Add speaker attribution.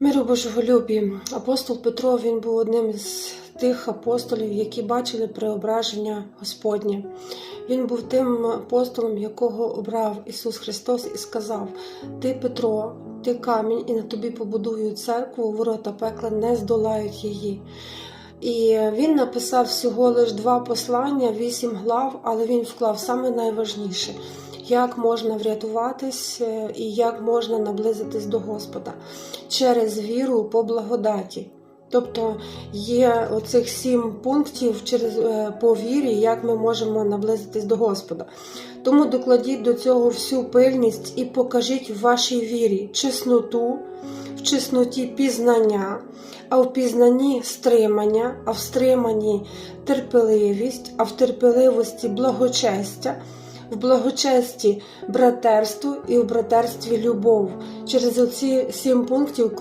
Speaker 1: Миру Божого любі, Апостол Петро він був одним із тих апостолів, які бачили преображення Господнє. Він був тим апостолом, якого обрав Ісус Христос і сказав: Ти, Петро, ти камінь, і на тобі побудую церкву, ворота пекла не здолають її. І він написав всього лиш два послання, вісім глав, але він вклав саме найважніше, як можна врятуватись е, і як можна наблизитись до Господа через віру по благодаті. Тобто є оцих сім пунктів через е, по вірі, як ми можемо наблизитись до Господа. Тому докладіть до цього всю пильність і покажіть в вашій вірі чесноту, в чесноті пізнання, а в пізнанні стримання, а в стриманні терпеливість, а в терпеливості благочестя, в благочесті братерство і в братерстві любов. Через оці сім пунктів